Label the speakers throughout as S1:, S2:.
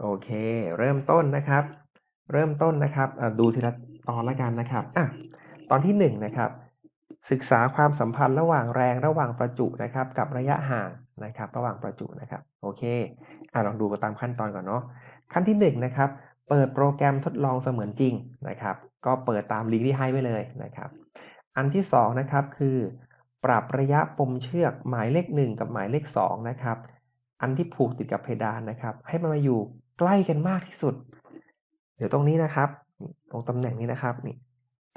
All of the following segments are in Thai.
S1: โอเค เริ่มต้นนะครับ เริ่มต้นนะครับดูทีละตอนละกันนะครับอะตอนที่หนึ่งนะครับ ศึกษาความสัมพันธ์ระหว่างแรงระหว่างประจุนะครับ กับระยะห่างนะครับ ระหว่างประจุนะครับ โอเคอะลองดูกันตามขั้นตอนก่อนเนาะขั้นที่หนึ่งนะครับ เปิดโปรแกรมทดลองเสมือนจริงนะครับ ก็เปิดตามลิงก์ที่ให้ไว้เลยนะครับ อันที่สองนะครับคือ ปรับระยะปมเชือกหมายเลขหนึ่งกับหมายเลขสองนะครับ อันที่ผูกติดกับเพดานนะครับ ให้มันมาอยู่ ใกล้กันมากที่สุด เดี๋ยวตรงนี้นะครับ ตรงตำแหน่งนี้นะครับนี่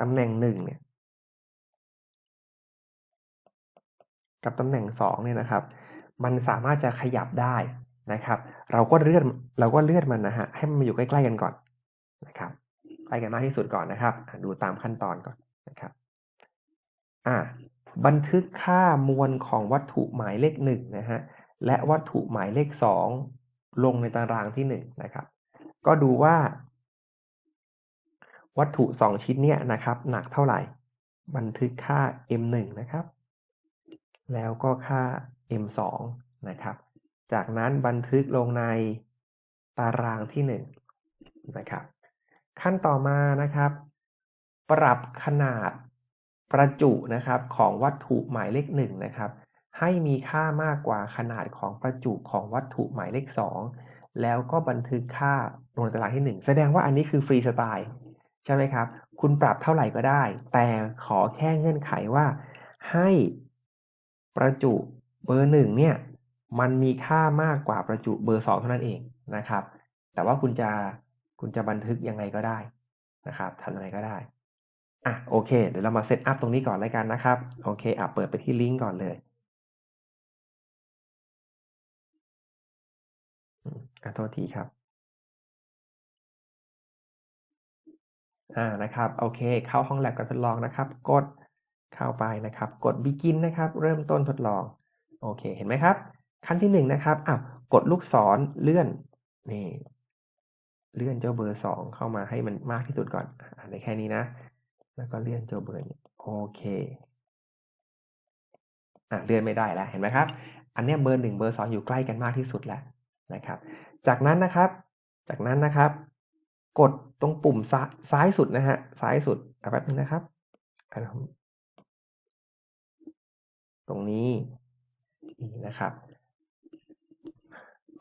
S1: ตำแหน่งหนึ่งเนี่ย กับตำแหน่งสองเนี่ยนะครับ มันสามารถจะขยับได้นะครับ เราก็เลื่อนเราก็เลื่อนมันนะฮะให้มันมาอยู่ใกล้ๆกันก่อนนะครับใกล้กันมากที่สุดก่อนนะครับดูตามขั้นตอนก่อนนะครับอ่าบันทึกค่ามวลของวัตถุหมายเลขหนึ่งนะฮะและวัตถุหมายเลขสอง ลงในตารางที่หนึ่งนะครับ ก็ดูว่า วัตถุสองชิ้นเนี่ยนะครับ หนักเท่าไหร่ บันทึกค่า m1 นะครับ แล้วก็ค่า m2 นะครับ จากนั้นบันทึกลงในตารางที่1นะครับ ขั้นต่อมานะครับ ปรับขนาดประจุนะครับของวัตถุหมายเลขหนึ่งนะครับ ให้มีค่ามากกว่าขนาดของประจุของวัตถุหมายเลขสองแล้วก็บันทึกค่าลงในตารางที่ 1 แสดงว่าอันนี้คือฟรีสไตล์ใช่ไหมครับ คุณปรับเท่าไหร่ก็ได้ แต่ขอแค่เงื่อนไขว่า ให้ประจุเบอร์หนึ่งเนี่ยมันมีค่ามากกว่าประจุเบอร์สองเท่านั้นเองนะครับ แต่ว่าคุณจะคุณจะบันทึกยังไงก็ได้นะครับทำยังไงก็ได้อะโอเค เดี๋ยวเรามาเซตอัพตรงนี้ก่อนเลยกันนะครับ โอเคอะเปิดไปที่ลิงก์ก่อนเลย อะโทษทีครับ อ่านะครับ โอเค เข้าห้องแลบการทดลองนะครับ กดเข้าไปนะครับ กด begin นะครับ เริ่มต้นทดลอง โอเค เห็นไหมครับ ขั้นที่หนึ่งนะครับอะกดลูกศรเลื่อน นี่ เลื่อนเจ้าเบอร์สองเข้ามาให้มันมากที่สุดก่อนอ่านได้แค่นี้นะ แล้วก็เลื่อนเจ้าเบอร์นี้โอเคอะเลื่อนไม่ได้แล้ว เห็นไหมครับ อันเนี้ยเบอร์หนึ่งเบอร์สองอยู่ใกล้กันมากที่สุดแล้วนะครับ จากนั้นนะครับ จากนั้นนะครับ กดตรงปุ่มซ้ายซ้ายสุดนะฮะซ้ายสุดแป๊บนึงนะครับ ตรงนี้นี่นะครับ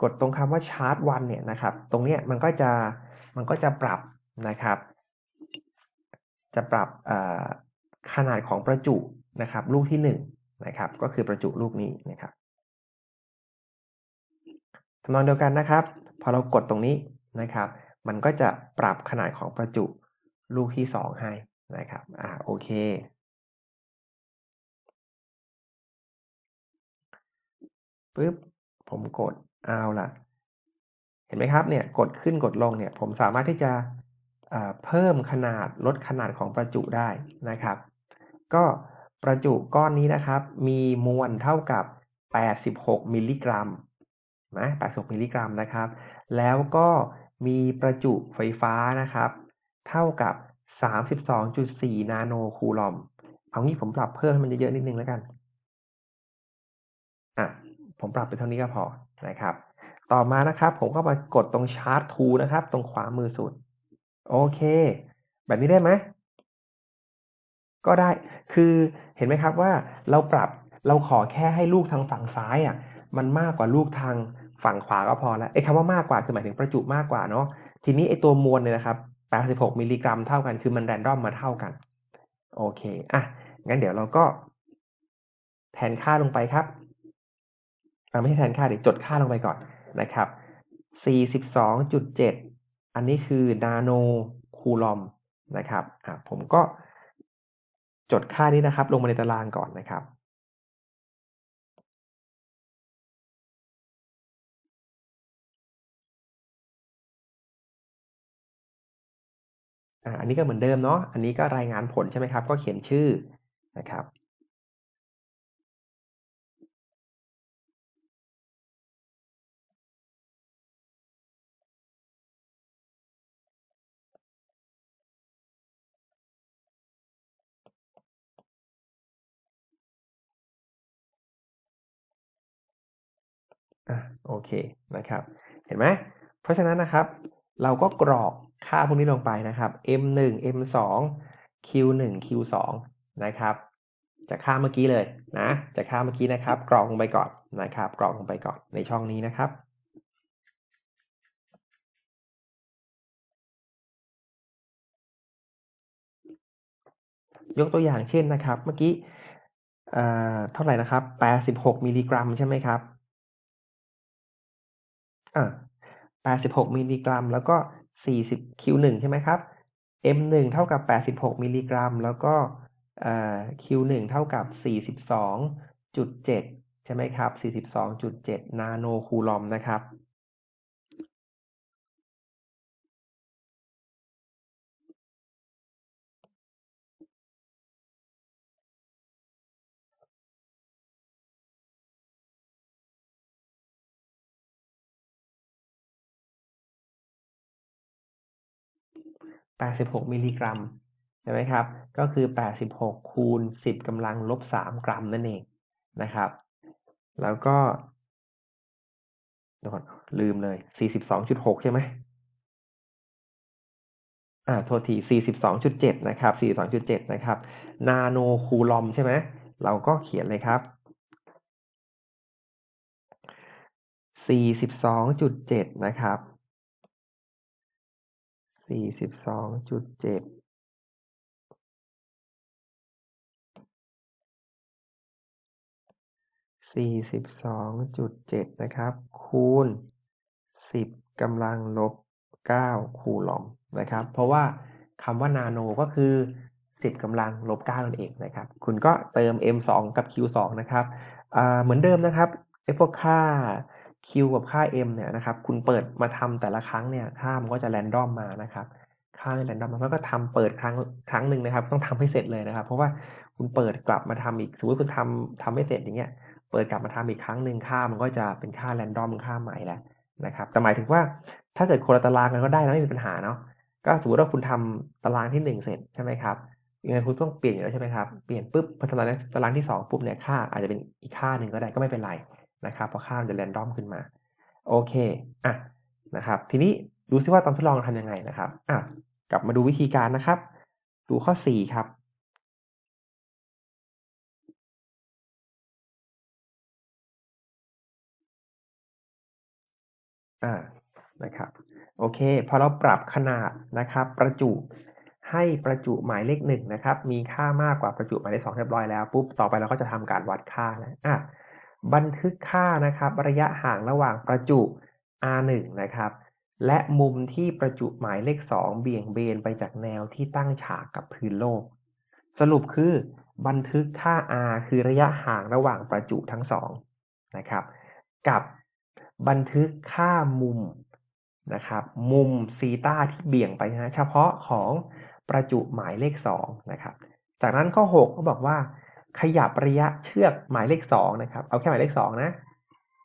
S1: กดตรงคำว่าชาร์จวันเนี่ยนะครับ ตรงเนี้ยมันก็จะมันก็จะปรับนะครับ จะปรับขนาดของประจุนะครับ ลูกที่1นนะครับ ก็คือประจุลูกนี้นะครับำนองเดียวกันนะครับ พอเรากดตรงนี้นะครับ มันก็จะปรับขนาดของประจุลูกที่ 2 ให้นะครับ อ่าโอเค ปึ๊บ ผมกดเอาล่ะ เห็นไหมครับเนี่ย กดขึ้นกดลงเนี่ย ผมสามารถที่จะเพิ่มขนาดลดขนาดของประจุได้นะครับ ก็ประจุก้อนนี้นะครับ มีมวลเท่ากับ 86 มิลลิกรัม นะ86มิลลิกรัมนะครับ แล้วก็มีประจุไฟฟ้านะครับ เท่ากับ 32.4 นาโนคูลอม เอางี้ผมปรับเพิ่มให้มันเยอะๆนิดนึงแล้วกัน อะ ผมปรับไปเท่านี้ก็พอนะครับ ต่อมานะครับ ผมก็มากดตรงชาร์จทูนะครับ ตรงขวามือสุด โอเค แบบนี้ได้ไหม ก็ได้ คือเห็นไหมครับว่าเราปรับเราขอแค่ให้ลูกทางฝั่งซ้ายอะ มันมากกว่าลูกทางฝั่งขวาก็พอแล้วไอ้คำว่ามากกว่าคือหมายถึงประจุมากกว่าเนาะทีนี้ไอ้ตัวมวลเนี่ยนะครับ86มิลลิกรัมเท่ากันคือมันแรนดอมมาเท่ากัน โอเคอะงั้นเดี๋ยวเราก็ แทนค่าลงไปครับอ่าไม่ใช่แทนค่าเดี๋ยวจดค่าลงไปก่อนนะครับ42.7 อันนี้คือนาโนคูลอมนะครับอะผมก็จดค่านี้นะครับ ลงมาในตารางก่อนนะครับ อันนี้ก็เหมือนเดิมเนาะ อันนี้ก็รายงานผลใช่ไหมครับ ก็เขียนชื่อนะครับ อะโอเคนะครับ เห็นไหม เพราะฉะนั้นนะครับ เราก็กรอกค่าพวกนี้ลงไปนะครับ m1 m2 q1 q2 นะครับ จากค่าเมื่อกี้เลยนะจากค่าเมื่อกี้นะครับ กรอกลงไปก่อนนะครับ กรอกลงไปก่อนในช่องนี้นะครับยกตัวอย่างเช่นนะครับ เมื่อกี้เท่าไหร่นะครับ 86 มิลลิกรัมใช่ไหมครับอ่า 86 มิลลิกรัม แล้วก็ 40 Q1 ใช่ไหมครับ M1 เท่ากับ 86 มิลลิกรัม แล้วก็ Q1 เท่ากับ 42.7 ใช่ไหมครับ 42.7 นาโนคูลอมนะครับ 86 มิลลิกรัมใช่ไหมครับ ก็คือ 86 คูณ 10กำลังลบ 3 กรัมนั่นเองนะครับ แล้วก็เดี๋ยวก่อนลืมเลย 42.6 ใช่ไหมอ่าโทษที 42.7 นะครับ 42.7 นะครับ นาโนคูลอมใช่ไหม เราก็เขียนเลยครับ 42.7 นะครับ สี่สิบสองจุดเจ็ดสี่สิบสองจุดเจ็ดนะครับ คูณสิบกำลังลบเก้าคูลอมนะครับ เพราะว่าคำว่านาโนก็คือสิบกำลังลบเก้านั่นเองนะครับ คุณก็เติม m สองกับ q สองนะครับเหมือนเดิมนะครับไอ้พวกค่า Q กับค่า M เนี่ยนะครับ คุณเปิดมาทำแต่ละครั้งเนี่ยค่ามันก็จะแรนดอมมานะครับ ค่าแรนดอมมันก็ทำเปิดครั้งครั้งหนึ่งนะครับ ต้องทำให้เสร็จเลยนะครับ เพราะว่าคุณเปิดกลับมาทำอีกสมมติคุณทำทำไม่เสร็จอย่างเงี้ย เปิดกลับมาทำอีกครั้งหนึ่งค่ามันก็จะเป็นค่าแรนดอมค่าใหม่แล้วนะครับ แต่หมายถึงว่าถ้าเกิดคนละตารางกันก็ได้นะไม่มีปัญหาเนาะ ก็สมมติว่าคุณทำตารางที่หนึ่งเสร็จใช่ไหมครับยังไงคุณต้องเปลี่ยนอยู่แล้วใช่ไหมครับ เปลี่ยนปุ๊บพอตารางตารางที่2ปุ๊บเนี่ยค่าอาจจะเป็นอีกค่าหนึ่งก็ได้ก็ไม่เป็นไร นะครับเพราะค่ามันจะแรนดอมขึ้นมา โอเคอะนะครับ ทีนี้ดูซิว่าตอนทดลองทำยังไงนะครับอะกลับมาดูวิธีการนะครับ ดูข้อ 4 ครับอ่านะครับ โอเค พอเราปรับขนาดนะครับ ประจุให้ประจุหมายเลขหนึ่งนะครับ มีค่ามากกว่าประจุหมายเลขสองเรียบร้อยแล้วปุ๊บต่อไปเราก็จะทำการวัดค่าแล้วอะ บันทึกค่านะครับ ระยะห่างระหว่างประจุ R1 นะครับ และมุมที่ประจุหมายเลข 2 เบี่ยงเบนไปจากแนวที่ตั้งฉากกับพื้นโลก สรุปคือบันทึกค่า r คือระยะห่างระหว่างประจุทั้งสองนะครับ กับบันทึกค่ามุมนะครับ มุมซีตาที่เบี่ยงไปนะเฉพาะของประจุหมายเลข2นะครับ จากนั้นข้อ6เขาบอกว่า ขยับระยะเชือกหมายเลข2นะครับ เอาแค่หมายเลข2นะ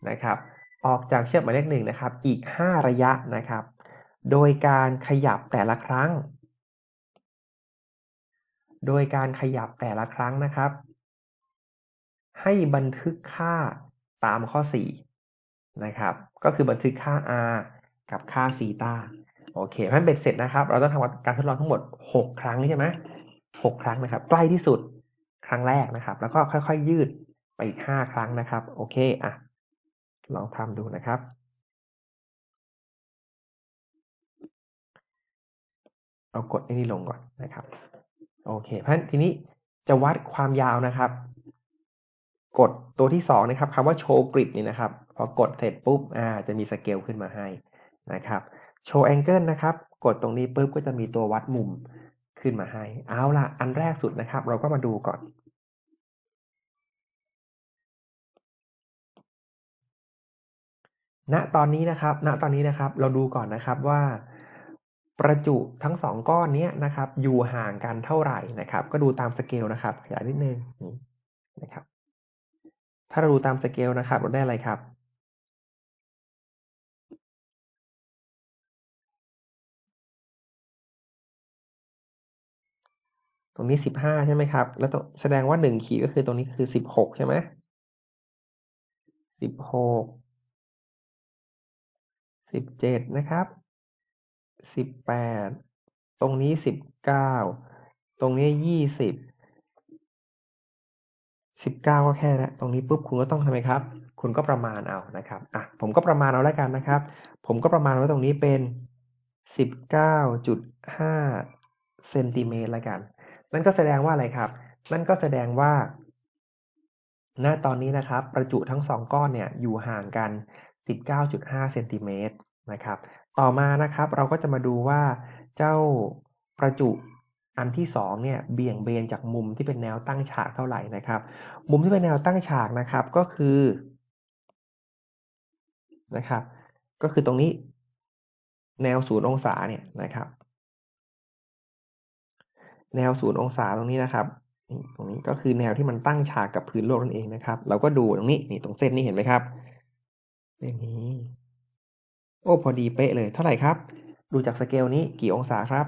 S1: นะครับ ออกจากเชือกหมายเลขหนึ่งนะครับ อีก 5 ระยะนะครับ โดยการขยับแต่ละครั้ง โดยการขยับแต่ละครั้งนะครับ ให้บันทึกค่าตามข้อ 4 นะครับ ก็คือบันทึกค่า r กับค่าซีตาโอเคพันเบ็ดเสร็จนะครับ เราต้องทำการทดลองทั้งหมด 6 ครั้งใช่ไหม6ครั้งนะครับ ใกล้ที่สุด ครั้งแรกนะครับ แล้วก็ค่อยๆยืดไปอีก 5 ครั้งนะครับ โอเคอะลองทำดูนะครับ เอากดไอ้นี่ลงก่อนนะครับ โอเคเพราะทีนี้จะวัดความยาวนะครับ กดตัวที่2นะครับคำว่าโชว์กริดนี่นะครับ พอกดเสร็จปุ๊บอ่าจะมีสเกลขึ้นมาให้นะครับโชว์แองเกิลนะครับ กดตรงนี้ปุ๊บก็จะมีตัววัดมุม ขึ้นมาให้ เอาล่ะอันแรกสุดนะครับ เราก็มาดูก่อน ณตอนนี้นะครับ ณตอนนี้นะครับ เราดูก่อนนะครับว่าประจุทั้งสองก้อนนี้นะครับ อยู่ห่างกันเท่าไหร่นะครับ ก็ดูตามสเกลนะครับขยายนิดนึงนี่นะครับ ถ้าเราดูตามสเกลนะครับ เราได้อะไรครับ ตรงนี้สิบห้าใช่ไหมครับ แล้วแสดงว่าหนึ่งขีดก็คือตรงนี้คือสิบหกใช่ไหมสิบหกสิบเจ็ดนะครับสิบแปดตรงนี้สิบเก้าตรงนี้ยี่สิบสิบเก้าก็แค่นะตรงนี้ปุ๊บคุณก็ต้องทำไมครับ คุณก็ประมาณเอานะครับอะผมก็ประมาณเอาแล้วกันนะครับ ผมก็ประมาณว่าตรงนี้เป็นสิบเก้าจุดห้าเซนติเมตรล้วกัน นั่นก็แสดงว่าอะไรครับ นั่นก็แสดงว่า ณ ตอนนี้นะครับ ประจุทั้งสองก้อนเนี่ยอยู่ห่างกัน 19.5เซนติเมตรนะครับ ต่อมานะครับเราก็จะมาดูว่าเจ้าประจุอันที่2เนี่ยเบี่ยงเบนจากมุมที่เป็นแนวตั้งฉากเท่าไหร่นะครับ มุมที่เป็นแนวตั้งฉากนะครับก็คือนะครับ ก็คือตรงนี้แนวศูนย์องศาเนี่ยนะครับ แนวศูนย์องศาตรงนี้นะครับนี่ตรงนี้ก็คือแนวที่มันตั้งฉากกับพื้นโลกนั่นเองนะครับ เราก็ดูตรงนี้นี่ตรงเส้นนี้เห็นไหมครับเส้นนี้ โอ้พอดีเป๊ะเลยเท่าไหร่ครับ ดูจากสเกลนี้กี่องศาครับ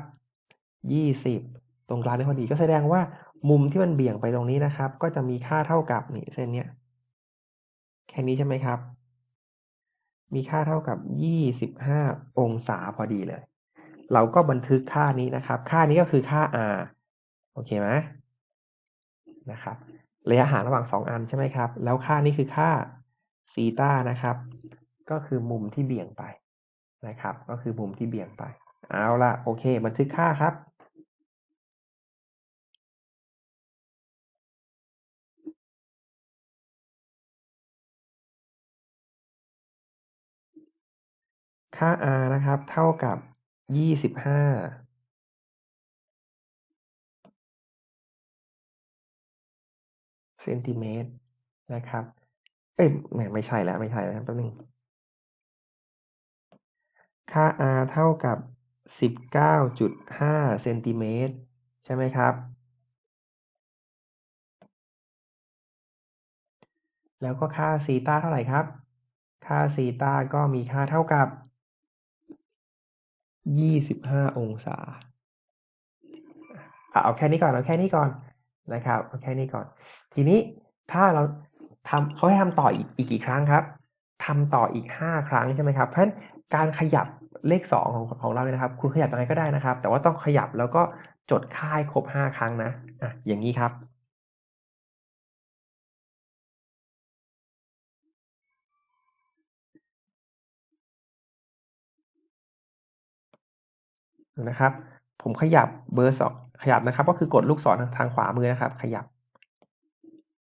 S1: ยี่สิบตรงกลางนี่พอดีก็แสดงว่ามุมที่มันเบี่ยงไปตรงนี้นะครับ ก็จะมีค่าเท่ากับนี่เส้นเนี้ยแค่นี้ใช่ไหมครับ มีค่าเท่ากับยี่สิบห้าองศาพอดีเลย เราก็บันทึกค่านี้นะครับ ค่านี้ก็คือค่า r โอเคไหมนะครับระยะห่างระหว่างสองอันใช่ไหมครับ แล้วค่านี้คือค่าซีตานะครับ ก็คือมุมที่เบี่ยงไปนะครับ ก็คือมุมที่เบี่ยงไป เอาละโอเค บันทึกค่าครับ ค่า r นะครับ เท่ากับ 25 เซนติเมตรนะครับ เอ้ยแหมไม่ใช่แล้วไม่ใช่แล้วแป๊บนึงค่า r เท่ากับ 19.5เซนติเมตรใช่ไหมครับ แล้วก็ค่าซีตาเท่าไหร่ครับ ค่าซีตาก็มีค่าเท่ากับ 25 องศา เอาแค่นี้ก่อน เอาแค่นี้ก่อน นะครับแค่นี้ก่อน ทีนี้ถ้าเราทำเขาให้ทำต่ออีกอีกกี่ครั้งครับทำต่ออีก 5 ครั้งใช่ไหมครับ เพราะฉะนั้นการขยับเลข 2 ของของเราเนี่ยนะครับ คุณขยับยังไงก็ได้นะครับ แต่ว่าต้องขยับแล้วก็จดค่ายครบ 5 ครั้งนะอะอย่างนี้ครับ นะครับ ผมขยับเบอร์สองขยับนะครับ ก็คือกดลูกศรทางขวามือนะครับ ขยับ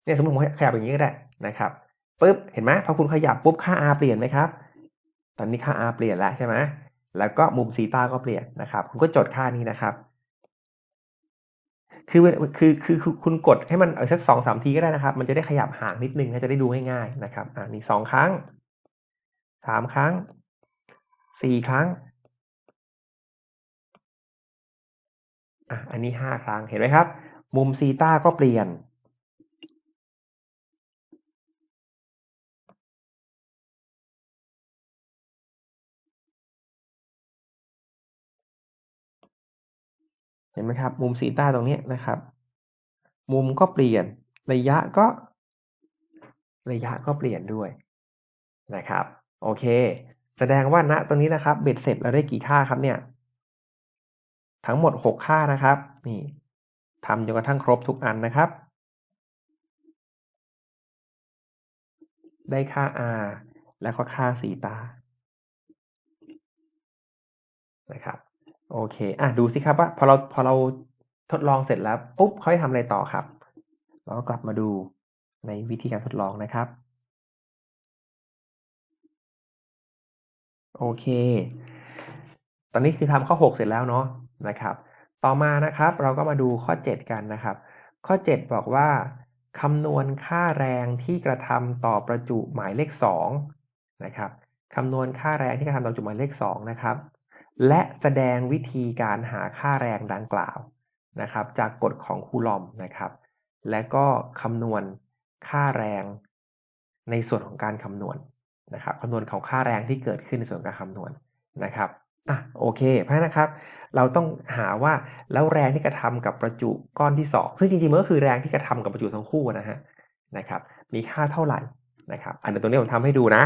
S1: เนี่ยสมมติผมขยับอย่างนี้ก็ได้นะครับปุ๊บเห็นไหมพอคุณขยับปุ๊บค่า r เปลี่ยนไหมครับ ตอนนี้ค่า r เปลี่ยนแล้วใช่ไหมแล้วก็มุมซีตาก็เปลี่ยนนะครับ คุณก็จดค่านี้นะครับ คือคือคือคอคุณกดให้มันเอาสักสองสามทีก็ได้นะครับ มันจะได้ขยับห่างนิดนึงจะได้ดูง่ายๆนะครับ อ่านี่สองครั้งสามครั้งสี่ครั้ง อะอันนี้ห้าครั้งเห็นไหมครับ มุมซีตาก็เปลี่ยน เห็นไหมครับ มุมซีตาตรงนี้นะครับ มุมก็เปลี่ยนระยะก็ ระยะก็เปลี่ยนด้วยนะครับ โอเค แสดงว่าณตรงนี้นะครับ เบ็ดเสร็จเราได้กี่ค่าครับเนี่ย ทั้งหมด 6 ค่านะครับ นี่ทำจนกระทั่งครบทุกอันนะครับ ได้ค่า r แล้วก็ค่าสีตา นะครับ โอเค อะ ดูสิครับว่าพอเราพอเราทดลองเสร็จแล้ว ปุ๊บเขาให้ทำอะไรต่อครับ เราก็กลับมาดูในวิธีการทดลองนะครับ โอเค ตอนนี้คือทำข้อ 6 เสร็จแล้วเนาะ นะครับ ต่อมานะครับเราก็มาดูข้อ 7 กันนะครับ ข้อ 7 บอกว่าคำนวณค่าแรงที่กระทำต่อประจุหมายเลข2นะครับคำนวณค่าแรงที่กระทำต่อประจุหมายเลข2นะครับ และแสดงวิธีการหาค่าแรงดังกล่าวนะครับ จากกฎของคูลอมนะครับ และก็คำนวณค่าแรงในส่วนของการคำนวณนะครับคำนวณของค่าแรงที่เกิดขึ้นในส่วนการคำนวณนะครับ อะโอเค เพราะนะครับ เราต้องหาว่าแล้วแรงที่กระทำกับประจุก้อนที่สองซึ่งจริงๆมันก็คือแรงที่กระทำกับประจุทั้งคู่นะฮะนะครับ มีค่าเท่าไหร่นะครับ อันนี้ตรงนี้ผมทำให้ดูนะ